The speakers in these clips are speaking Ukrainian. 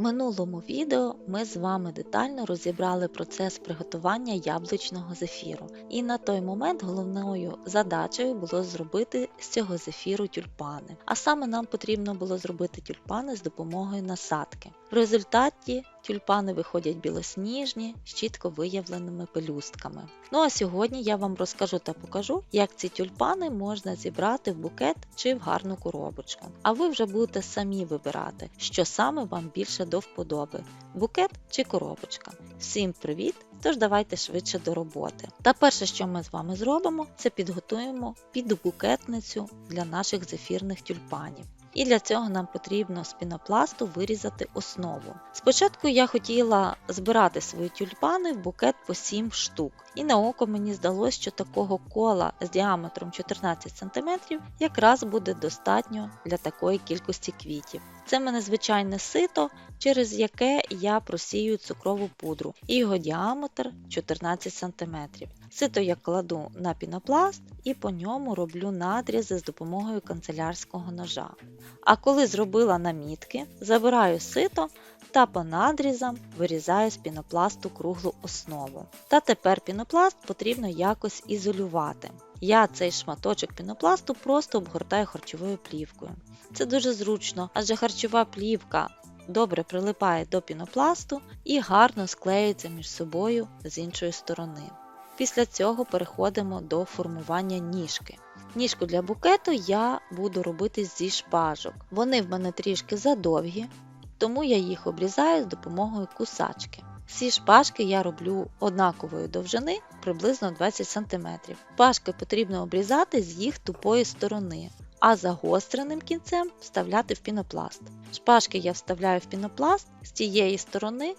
Минулому відео ми з вами детально розібрали процес приготування яблучного зефіру, і на той момент головною задачею було зробити з цього зефіру тюльпани. А саме нам потрібно було зробити тюльпани з допомогою насадки. В результаті тюльпани виходять білосніжні з чітко виявленими пелюстками. Ну а сьогодні я вам розкажу та покажу, як ці тюльпани можна зібрати в букет чи в гарну коробочку. А ви вже будете самі вибирати, що саме вам більше до вподоби букет чи коробочка. Всім привіт! Тож давайте швидше до роботи. Та перше, що ми з вами зробимо, це підготуємо підбукетницю для наших зефірних тюльпанів. І для цього нам потрібно з пінопласту вирізати основу. Спочатку я хотіла збирати свої тюльпани в букет по 7 штук, і на око мені здалося, що такого кола з діаметром 14 см якраз буде достатньо для такої кількості квітів. Це мене звичайне сито, через яке я просію цукрову пудру, і його діаметр 14 см. Сито я кладу на пінопласт і по ньому роблю надрізи з допомогою канцелярського ножа. А коли зробила намітки, забираю сито та по надрізам вирізаю з пінопласту круглу основу. Та тепер пінопласт потрібно якось ізолювати. Я цей шматочок пінопласту просто обгортаю харчовою плівкою. Це дуже зручно, адже харчова плівка добре прилипає до пінопласту і гарно склеюється між собою з іншої сторони. Після цього переходимо до формування ніжки. Ніжку для букету я буду робити зі шпажок. Вони в мене трішки задовгі, тому я їх обрізаю з допомогою кусачки. Всі шпажки я роблю однакової довжини приблизно 20 см. Шпажки потрібно обрізати з їх тупої сторони, а загостреним кінцем вставляти в пінопласт. Шпажки я вставляю в пінопласт з тієї сторони,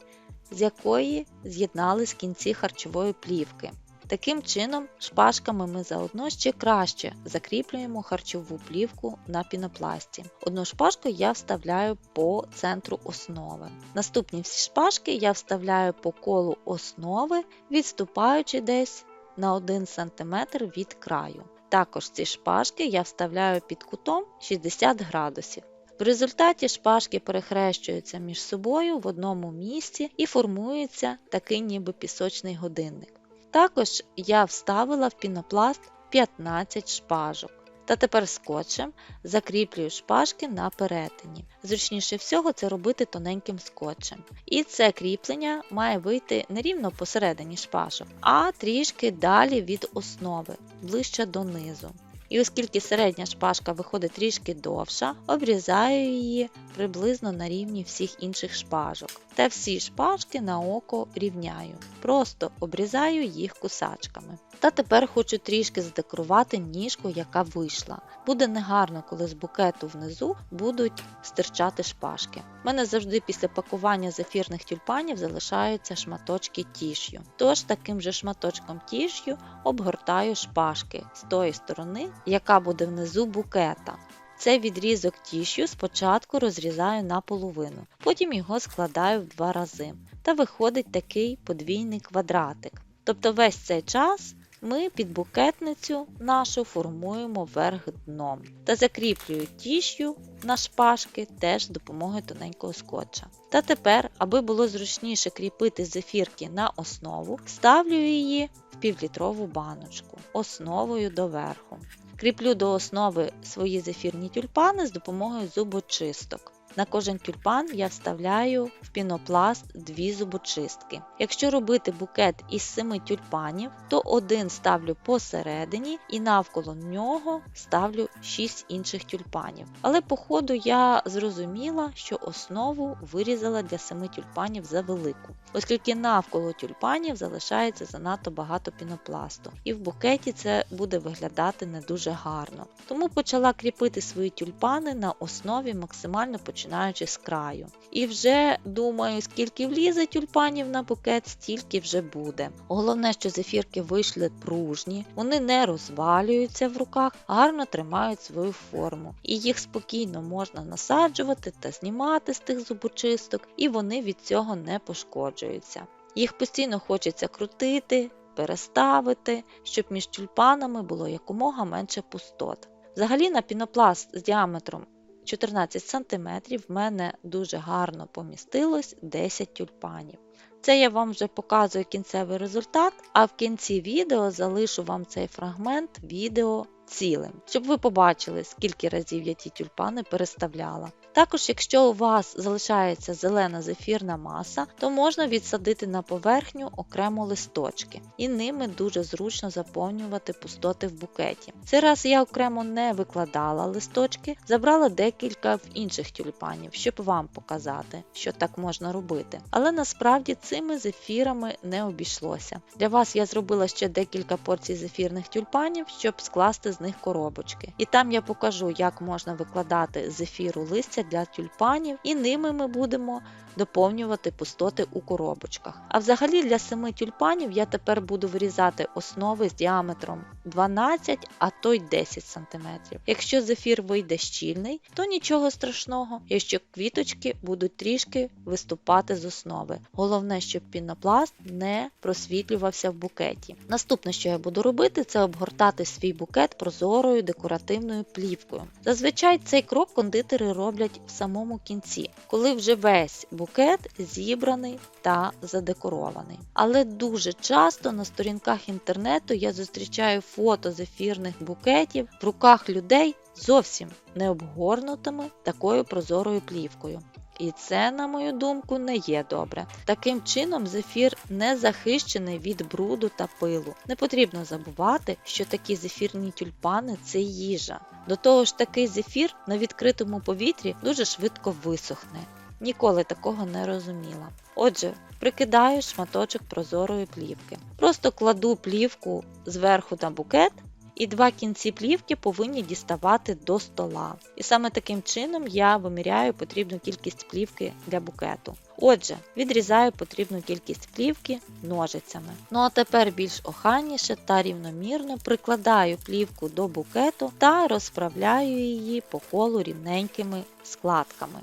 з якої з'єднались кінці харчової плівки. Таким чином, шпажками ми заодно ще краще закріплюємо харчову плівку на пінопласті. Одну шпажку я вставляю по центру основи. Наступні всі шпажки я вставляю по колу основи, відступаючи десь на 1 см від краю. Також ці шпажки я вставляю під кутом 60 градусів. В результаті шпажки перехрещуються між собою в одному місці і формується такий ніби пісочний годинник. Також я вставила в пінопласт 15 шпажок. Та тепер скотчем закріплюю шпажки на перетині. Зручніше всього це робити тоненьким скотчем. І це кріплення має вийти не рівно посередині шпажок, а трішки далі від основи, ближче донизу. І оскільки середня шпажка виходить трішки довша, обрізаю її приблизно на рівні всіх інших шпажок. Та всі шпажки на око рівняю. Просто обрізаю їх кусачками. Та тепер хочу трішки задекорувати ніжку, яка вийшла. Буде негарно, коли з букету внизу будуть стирчати шпажки. У мене завжди після пакування зефірних тюльпанів залишаються шматочки тіш'ю. Тож таким же шматочком тіш'ю обгортаю шпажки з тої сторони, яка буде внизу букета. Цей відрізок тішю спочатку розрізаю на половину, потім його складаю в два рази. Та виходить такий подвійний квадратик. Тобто весь цей час ми під букетницю нашу формуємо верх дном та закріплюю тішю на шпажки теж з допомогою тоненького скотча. Та тепер, аби було зручніше кріпити зефірки на основу, ставлю її в півлітрову баночку основою доверху. Кріплю до основи свої зефірні тюльпани з допомогою зубочисток. На кожен тюльпан я вставляю в пінопласт дві зубочистки. Якщо робити букет із семи тюльпанів, то один ставлю посередині і навколо нього ставлю 6 інших тюльпанів. Але по ходу я зрозуміла, що основу вирізала для семи тюльпанів за велику, оскільки навколо тюльпанів залишається занадто багато пінопласту, і в букеті це буде виглядати не дуже гарно. Тому почала кріпити свої тюльпани на основі максимально початку починаючи з краю. І вже думаю, скільки влізе тюльпанів на букет, стільки вже буде. Головне, що зефірки вийшли пружні, вони не розвалюються в руках, гарно тримають свою форму. І їх спокійно можна насаджувати та знімати з тих зубочисток, і вони від цього не пошкоджуються. Їх постійно хочеться крутити, переставити, щоб між тюльпанами було якомога менше пустот. Взагалі на пінопласт з діаметром 14 см в мене дуже гарно помістилось 10 тюльпанів. Це я вам вже показую кінцевий результат, а в кінці відео залишу вам цей фрагмент відео цілим, щоб ви побачили, скільки разів я ті тюльпани переставляла. Також, якщо у вас залишається зелена зефірна маса, то можна відсадити на поверхню окремо листочки, і ними дуже зручно заповнювати пустоти в букеті. Цей раз я окремо не викладала листочки, забрала декілька в інших тюльпанів, щоб вам показати, що так можна робити. Але насправді цими зефірами не обійшлося. Для вас я зробила ще декілька порцій зефірних тюльпанів, щоб скласти з них коробочки. І там я покажу, як можна викладати з ефіру листя для тюльпанів, і ними ми будемо доповнювати пустоти у коробочках. А взагалі для семи тюльпанів я тепер буду вирізати основи з діаметром 12, а то й 10 см. Якщо зефір вийде щільний, то нічого страшного, якщо квіточки будуть трішки виступати з основи. Головне, щоб пінопласт не просвітлювався в букеті. Наступне, що я буду робити, це обгортати свій букет прозорою декоративною плівкою. Зазвичай цей крок кондитери роблять в самому кінці, коли вже весь букет зібраний та задекорований. Але дуже часто на сторінках інтернету я зустрічаю фото зефірних букетів в руках людей зовсім не обгорнутими такою прозорою плівкою. І це, на мою думку, не є добре. Таким чином, зефір не захищений від бруду та пилу. Не потрібно забувати, що такі зефірні тюльпани це їжа. До того ж, такий зефір на відкритому повітрі дуже швидко висохне. Ніколи такого не розуміла. Отже, прикидаю шматочок прозорої плівки. Просто кладу плівку зверху на букет, і два кінці плівки повинні діставати до стола. І саме таким чином я виміряю потрібну кількість плівки для букету. Отже, відрізаю потрібну кількість плівки ножицями. Ну а тепер більш охайніше та рівномірно прикладаю плівку до букету та розправляю її по колу рівненькими складками.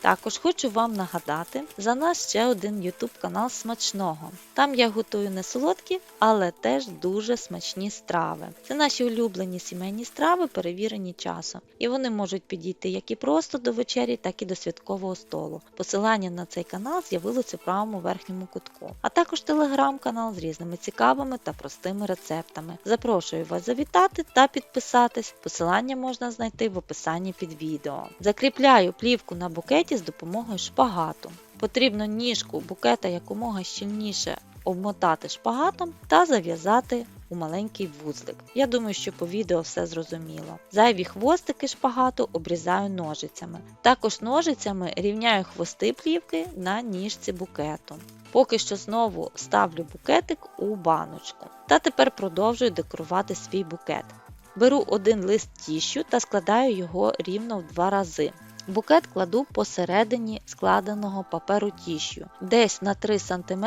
Також хочу вам нагадати за нас ще один YouTube канал смачного. Там я готую не солодкі, але теж дуже смачні страви. Це наші улюблені сімейні страви, перевірені часом. І вони можуть підійти як і просто до вечері, так і до святкового столу. Посилання на цей канал з'явилося в правому верхньому кутку, а також телеграм-канал з різними цікавими та простими рецептами. Запрошую вас завітати та підписатись. Посилання можна знайти в описанні під відео. Закріпляю плівку на букеті з допомогою шпагату. Потрібно ніжку букета якомога щільніше обмотати шпагатом та зав'язати у маленький вузлик. Я думаю, що по відео все зрозуміло. Зайві хвостики шпагату обрізаю ножицями. Також ножицями рівняю хвости плівки на ніжці букету. Поки що знову ставлю букетик у баночку. Та тепер продовжую декорувати свій букет. Беру один лист тіщу та складаю його рівно в два рази. Букет кладу посередині складеного паперу тіщу, десь на 3 см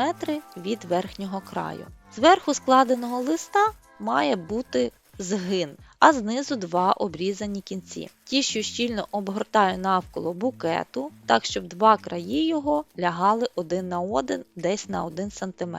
від верхнього краю. Зверху складеного листа має бути згин, а знизу два обрізані кінці. Тіщу щільно обгортаю навколо букету, так щоб два краї його лягали один на один десь на 1 см.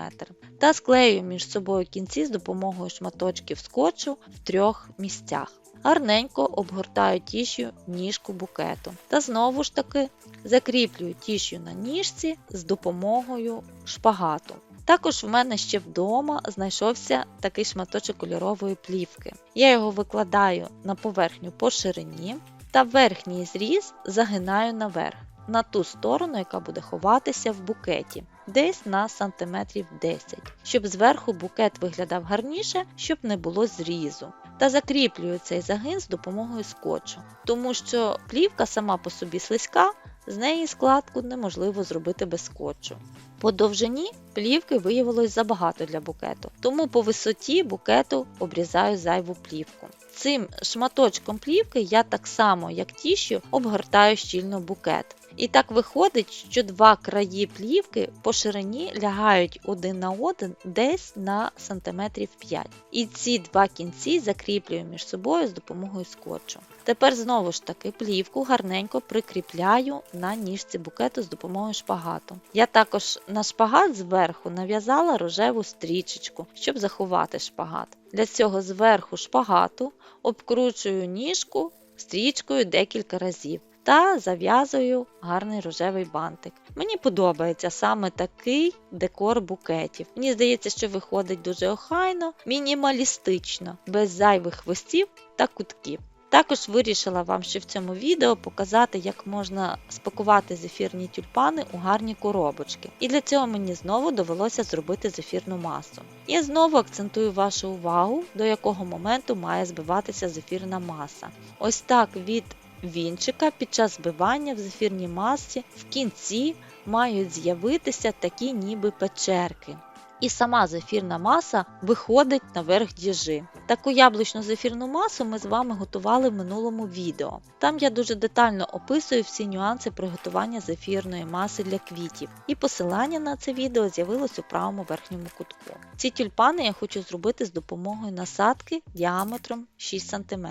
Та склею між собою кінці з допомогою шматочків скотчу в трьох місцях. Гарненько обгортаю тішю ніжку букету. Та знову ж таки закріплюю тішю на ніжці з допомогою шпагату. Також в мене ще вдома знайшовся такий шматочок кольорової плівки. Я його викладаю на поверхню по ширині та верхній зріз загинаю наверх, на ту сторону, яка буде ховатися в букеті, десь на сантиметрів 10, щоб зверху букет виглядав гарніше, щоб не було зрізу. Та закріплюю цей загин з допомогою скотчу, тому що плівка сама по собі слизька, з неї складку неможливо зробити без скотчу. По довжині плівки виявилось забагато для букету, тому по висоті букету обрізаю зайву плівку. Цим шматочком плівки я так само, як тіщу, обгортаю щільно букет. І так виходить, що два краї плівки по ширині лягають один на один десь на сантиметрів 5. І ці два кінці закріплюю між собою з допомогою скотчу. Тепер знову ж таки плівку гарненько прикріпляю на ніжці букету з допомогою шпагату. Я також на шпагат зверху нав'язала рожеву стрічечку, щоб заховати шпагат. Для цього зверху шпагату обкручую ніжку стрічкою декілька разів. Та зав'язую гарний рожевий бантик. Мені подобається саме такий декор букетів. Мені здається, що виходить дуже охайно, мінімалістично, без зайвих хвостів та кутків. Також вирішила вам ще в цьому відео показати, як можна спакувати зефірні тюльпани у гарні коробочки. І для цього мені знову довелося зробити зефірну масу. І знову акцентую вашу увагу, до якого моменту має збиватися зефірна маса. Ось так від вінчика під час збивання в зефірній масці в кінці мають з'явитися такі ніби печерки. І сама зефірна маса виходить наверх діжи. Таку яблучну зефірну масу ми з вами готували в минулому відео. Там я дуже детально описую всі нюанси приготування зефірної маси для квітів, і посилання на це відео з'явилось у правому верхньому кутку. Ці тюльпани я хочу зробити з допомогою насадки діаметром 6 см.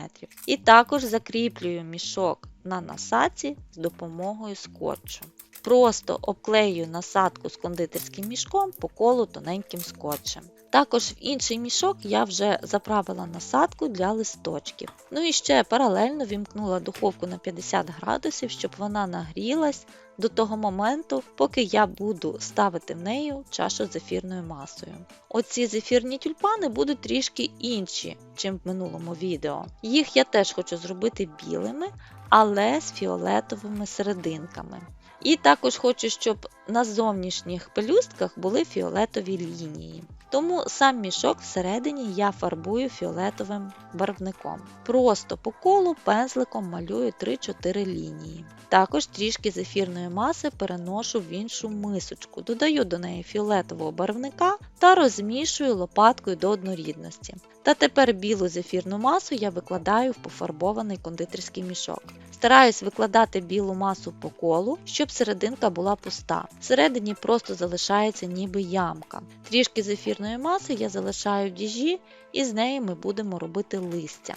І також закріплюю мішок на насадці з допомогою скотчу. Просто обклею насадку з кондитерським мішком по колу тоненьким скотчем. Також в інший мішок я вже заправила насадку для листочків. Ну і ще паралельно вімкнула духовку на 50 градусів, щоб вона нагрілась до того моменту, поки я буду ставити в неї чашу з зефірною масою. Оці зефірні тюльпани будуть трішки інші, чим в минулому відео. Їх я теж хочу зробити білими, але з фіолетовими серединками. І також хочу, щоб на зовнішніх пелюстках були фіолетові лінії. Тому сам мішок всередині я фарбую фіолетовим барвником. Просто по колу пензликом малюю 3-4 лінії. Також трішки зефірної маси переношу в іншу мисочку, додаю до неї фіолетового барвника та розмішую лопаткою до однорідності. Та тепер білу зефірну масу я викладаю в пофарбований кондитерський мішок. Стараюсь викладати білу масу по колу, щоб серединка була пуста. Всередині просто залишається ніби ямка. Трішки зефірної маси я залишаю в діжі і з неї ми будемо робити листя.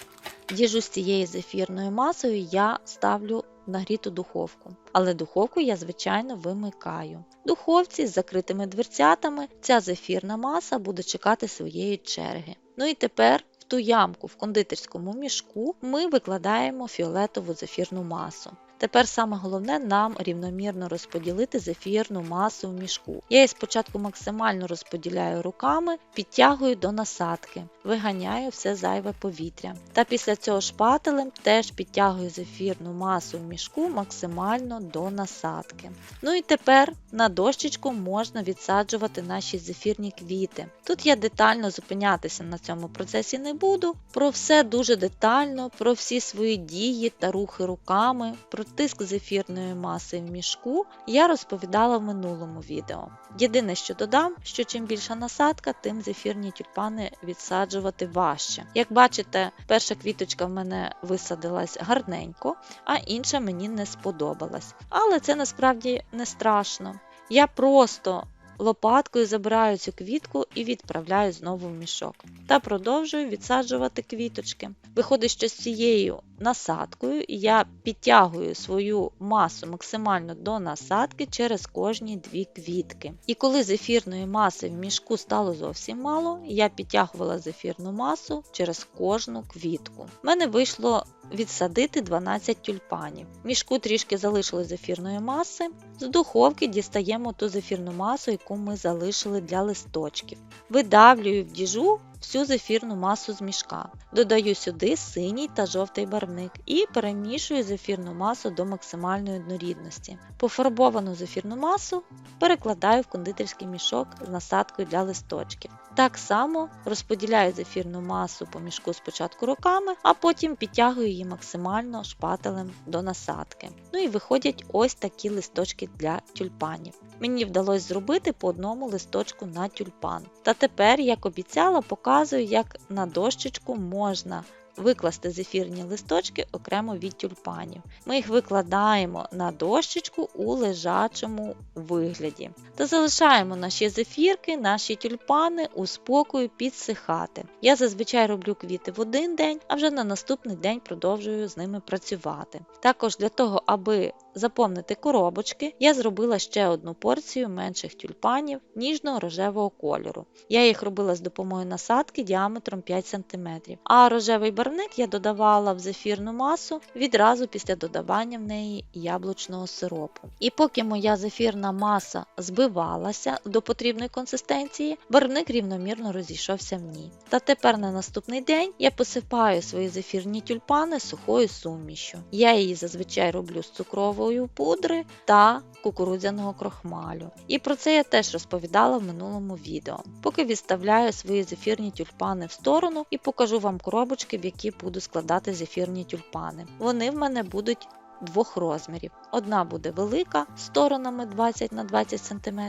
Діжу з цією зефірною масою я ставлю нагріту духовку, але духовку я, звичайно, вимикаю. Духовці з закритими дверцятами ця зефірна маса буде чекати своєї черги. Ну і тепер в ту ямку в кондитерському мішку ми викладаємо фіолетову зефірну масу. Тепер саме головне нам рівномірно розподілити зефірну масу в мішку. Я її спочатку максимально розподіляю руками, підтягую до насадки, виганяю все зайве повітря. Та після цього шпателем теж підтягую зефірну масу в мішку максимально до насадки. Ну і тепер на дощечку можна відсаджувати наші зефірні квіти. Тут я детально зупинятися на цьому процесі не буду. Про все дуже детально, про всі свої дії та рухи руками. про тиск зефірної маси в мішку я розповідала в минулому відео. Єдине, що додам, що чим більша насадка, тим зефірні тюльпани відсаджувати важче. Як бачите, перша квіточка в мене висадилась гарненько, а інша мені не сподобалась. Але це насправді не страшно. Я просто лопаткою забираю цю квітку і відправляю знову в мішок. Та продовжую відсаджувати квіточки. Виходить, що з цією насадкою я підтягую свою масу максимально до насадки через кожні дві квітки. І коли зефірної маси в мішку стало зовсім мало, я підтягувала зефірну масу через кожну квітку. У мене вийшло відсадити 12 тюльпанів. В мішку трішки залишили зефірної маси. З духовки дістаємо ту зефірну масу, яку ми залишили для листочків. Видавлюю в діжу всю зефірну масу з мішка. Додаю сюди синій та жовтий барвник і перемішую зефірну масу до максимальної однорідності. Пофарбовану зефірну масу перекладаю в кондитерський мішок з насадкою для листочків. Так само розподіляю зефірну масу по мішку спочатку руками, а потім підтягую її максимально шпателем до насадки. Ну і виходять ось такі листочки для тюльпанів. Мені вдалося зробити по одному листочку на тюльпан. Та тепер, як обіцяла, показую, як на дощечку можна викласти зефірні листочки окремо від тюльпанів. Ми їх викладаємо на дощечку у лежачому вигляді. Та залишаємо наші зефірки, наші тюльпани у спокою підсихати. Я зазвичай роблю квіти в один день, а вже на наступний день продовжую з ними працювати. Також для того, аби заповнити коробочки, я зробила ще одну порцію менших тюльпанів ніжно-рожевого кольору. Я їх робила з допомогою насадки діаметром 5 см. А рожевий барвник я додавала в зефірну масу відразу після додавання в неї яблучного сиропу. І поки моя зефірна маса збивалася до потрібної консистенції, барвник рівномірно розійшовся в ній. Та тепер на наступний день я посипаю свої зефірні тюльпани сухою сумішю. Я її зазвичай роблю з цукрової пудри та кукурудзяного крохмалю. І про це я теж розповідала в минулому відео. Поки відставляю свої зефірні тюльпани в сторону і покажу вам коробочки, в які буду складати зефірні тюльпани. Вони в мене будуть двох розмірів. Одна буде велика сторонами 20 на 20 см,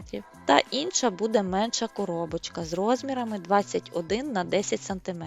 та інша буде менша коробочка з розмірами 21 на 10 см.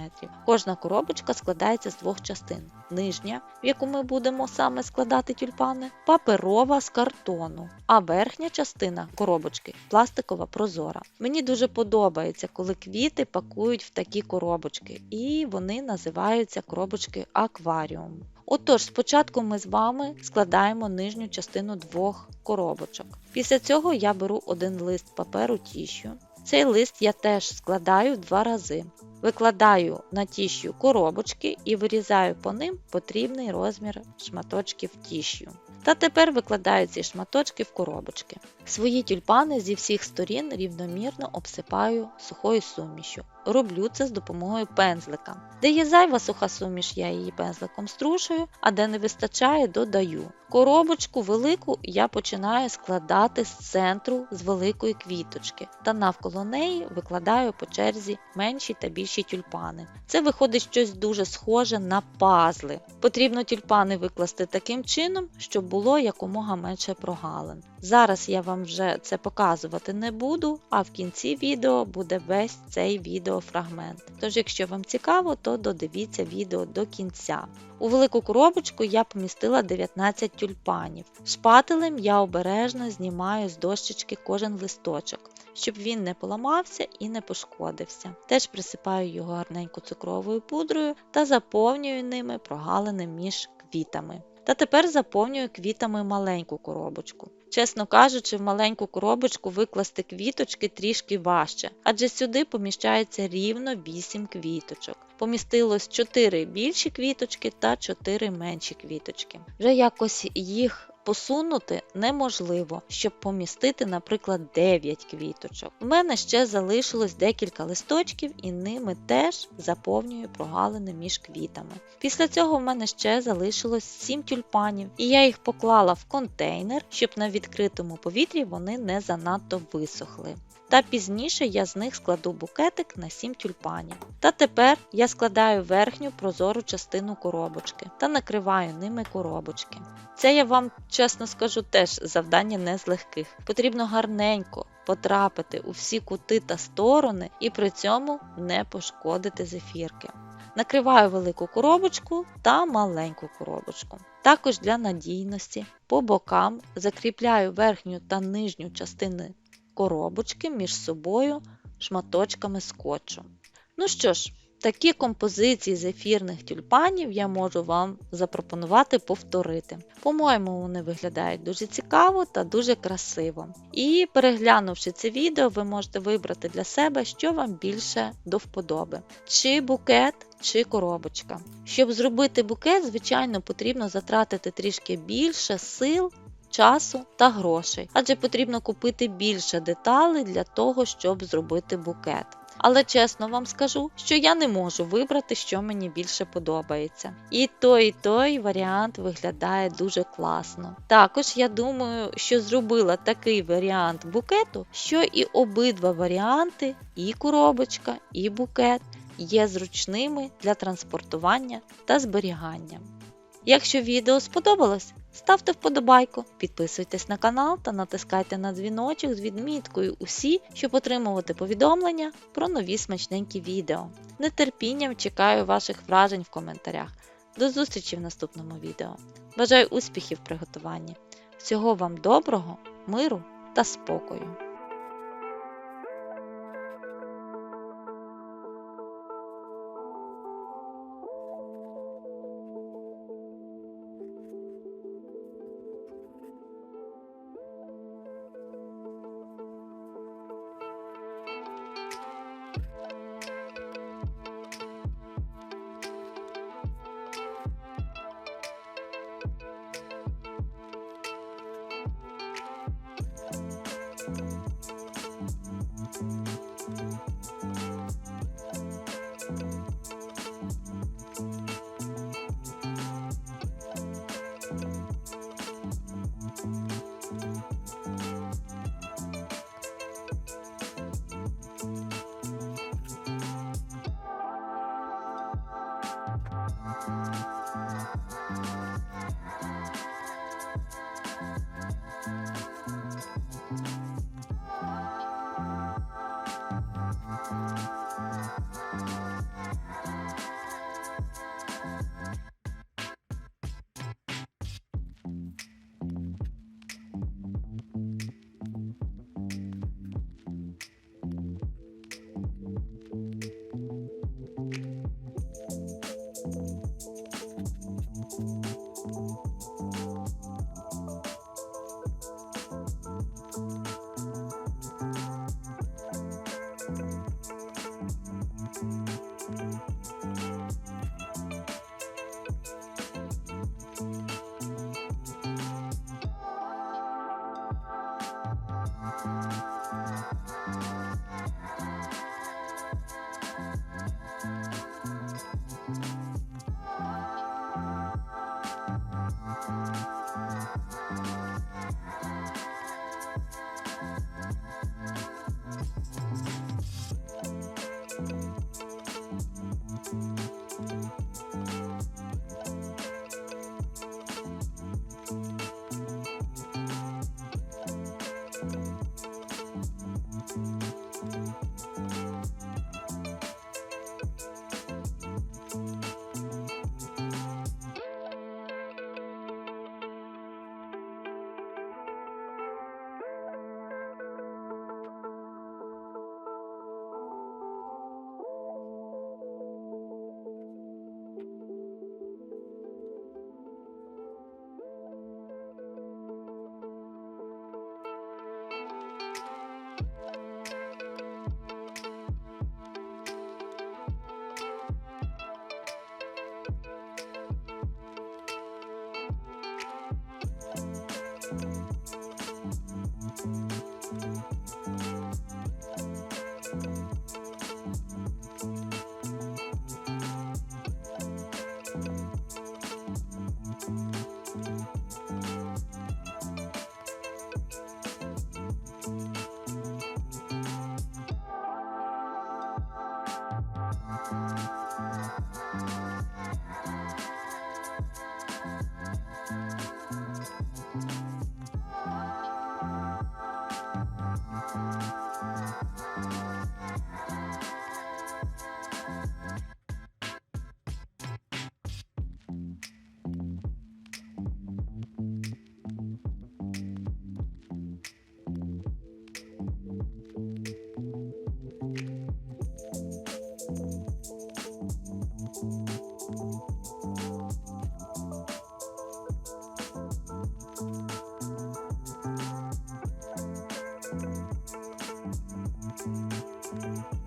Кожна коробочка складається з двох частин. Нижня, в яку ми будемо саме складати тюльпани, паперова з картону, а верхня частина коробочки пластикова прозора. Мені дуже подобається, коли квіти пакують в такі коробочки, і вони називаються коробочки акваріум. Отож, спочатку ми з вами складаємо нижню частину двох коробочок. Після цього я беру один лист паперу тіщу. Цей лист я теж складаю два рази. Викладаю на тіщу коробочки і вирізаю по ним потрібний розмір шматочків тіщу. Та тепер викладаю ці шматочки в коробочки. Свої тюльпани зі всіх сторін рівномірно обсипаю сухою сумішю. Роблю це з допомогою пензлика. Де є зайва суха суміш, я її пензликом струшую, а де не вистачає, додаю. Коробочку велику я починаю складати з центру з великої квіточки, та навколо неї викладаю по черзі менші та більші тюльпани. Це виходить щось дуже схоже на пазли. Потрібно тюльпани викласти таким чином, щоб було якомога менше прогалин. Зараз я вам вже це показувати не буду, а в кінці відео буде весь цей відеофрагмент. Тож, якщо вам цікаво, то додивіться відео до кінця. У велику коробочку я помістила 19 тюльпанів. Шпателем я обережно знімаю з дощечки кожен листочок, щоб він не поламався і не пошкодився. Теж присипаю його гарненько цукровою пудрою та заповнюю ними прогалини між квітами. Та тепер заповнюю квітами маленьку коробочку. Чесно кажучи, в маленьку коробочку викласти квіточки трішки важче, адже сюди поміщається рівно 8 квіточок. Помістилось 4 більші квіточки та 4 менші квіточки. Вже якось їх посунути неможливо, щоб помістити, наприклад, 9 квіточок. У мене ще залишилось декілька листочків, і ними теж заповнюю прогалини між квітами. Після цього в мене ще залишилось 7 тюльпанів, і я їх поклала в контейнер, щоб на відкритому повітрі вони не занадто висохли. Та пізніше я з них складу букетик на 7 тюльпанів. Та тепер я складаю верхню прозору частину коробочки та накриваю ними коробочки. Це я вам чесно скажу теж завдання не з легких. Потрібно гарненько потрапити у всі кути та сторони і при цьому не пошкодити зефірки. Накриваю велику коробочку та маленьку коробочку. Також для надійності по бокам закріпляю верхню та нижню частини коробочки між собою шматочками скотчу. Ну що ж, такі композиції з ефірних тюльпанів я можу вам запропонувати повторити. По-моєму, вони виглядають дуже цікаво та дуже красиво. І переглянувши це відео, ви можете вибрати для себе, що вам більше до вподоби: чи букет, чи коробочка. Щоб зробити букет, звичайно, потрібно затратити трішки більше сил часу та грошей, адже потрібно купити більше деталей для того, щоб зробити букет. Але чесно вам скажу, що я не можу вибрати, що мені більше подобається. І той, і той варіант виглядає дуже класно. Також я думаю, що зробила такий варіант букету, що і обидва варіанти, і коробочка, і букет є зручними для транспортування та зберігання. Якщо відео сподобалось, ставте вподобайку, підписуйтесь на канал та натискайте на дзвіночок з відміткою усі, щоб отримувати повідомлення про нові смачненькі відео. Нетерпінням чекаю ваших вражень в коментарях. До зустрічі в наступному відео. Бажаю успіхів в приготуванні. Всього вам доброго, миру та спокою! I'm not afraid to Mm-hmm.